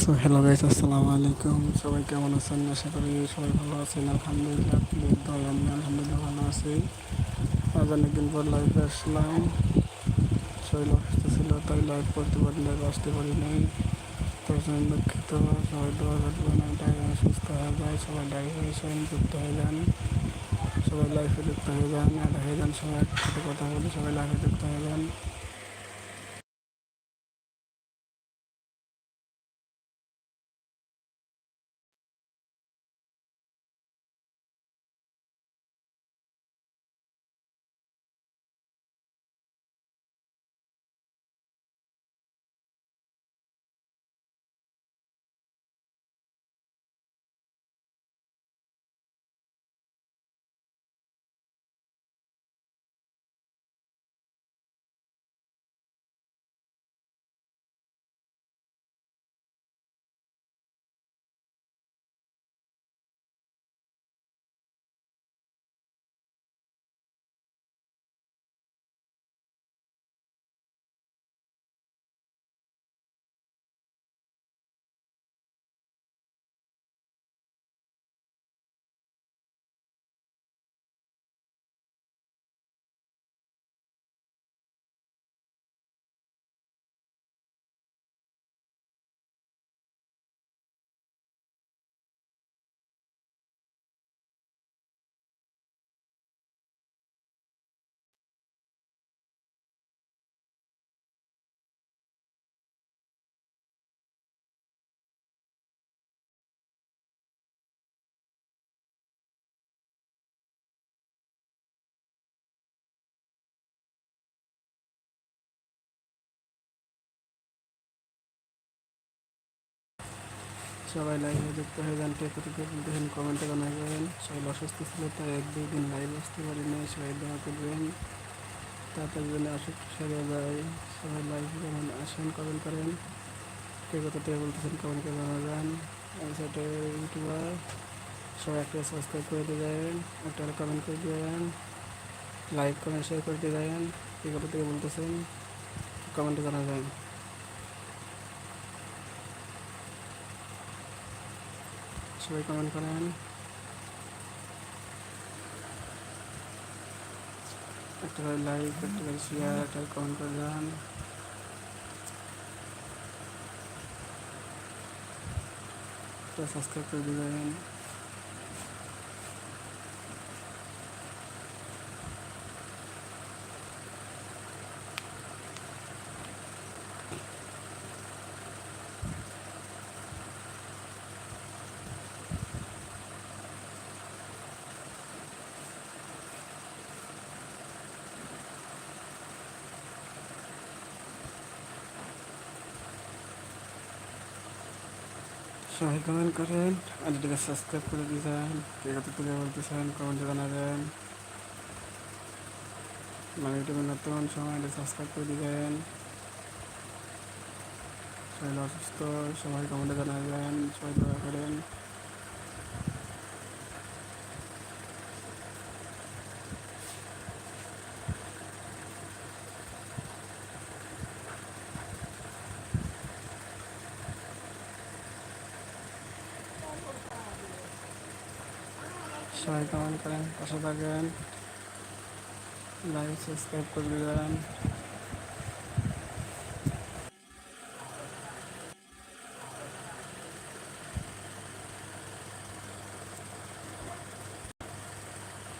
So hello guys, আসসালামু আলাইকুম। সবাই কেমন আছেন? আশা করি সবাই ভালো আছেন। আলহামদুলিল্লাহ আমি আলহামদুলিল্লাহ ভালো আছি। আজ অনেকদিন পর লাইভে আসলাম। শরীর অসুস্থ ছিল, তাই লাইভ করতে পারি না আসতে পারি নাই। তার জন্য দুঃখিত, সবাই দোয়া করবেন এটাই সুস্থ হয়ে যায় সবাই লাইভ হয়েছেন যুক্ত হয়ে যান। সবাই লাইফে যুক্ত হয়ে যান, আর হয়ে যান, সবাই একসাথে কথা বলে, সবাই লাইফে যুক্ত হয়ে যান। সবাই লাইভে যুক্ত হয়ে যান কে কোথা থেকে বলতেছেন কমেন্টে জানাবেন সবাই অসুস্থ ছিল তাই এক, দুই দিন লাইভ আসতে পারি পারিনি, সবাই দোয়া করবেন। তাড়াতাড়ি যেন অসুখ সেরে যায়, সবাই লাইভ যেমন আসেন কমেন্ট করেন। কে কোথা থেকে বলতেছেন কমেন্টে আমি সাথে ইউটিউবার, সবাই একটা সাবস্ক্রাইব করে দিয়ে যাবেন, একটা কমেন্ট করে দেবেন লাইক কমেন্ট শেয়ার করে দিয়ে যাবেন। কে কোথা থেকে বলতেছেন কমেন্টে জানাবেন। সবাই কমেন্ট করেন একটা করে লাইক একটা করে শেয়ার একটা কমেন্ট করে যান একটা সাবস্ক্রাইব করে দিবেন সবাই কমেন্ট করেন, আর এটাকে সাবস্ক্রাইব করে দিয়েছেন কে কত তুলে বলতেছেন কমেন্টে জানাবেন। মানে ইউটিউবে নতুন সময়, এটা সাবস্ক্রাইব করে দিবেন শরীর অসুস্থ সবাই কমেন্টে জানাবেন, সবাই দয়া করেন। সবাই কমেন্ট করেন পাশে থাকেন লাইক সাবস্ক্রাইব করে দেবেন।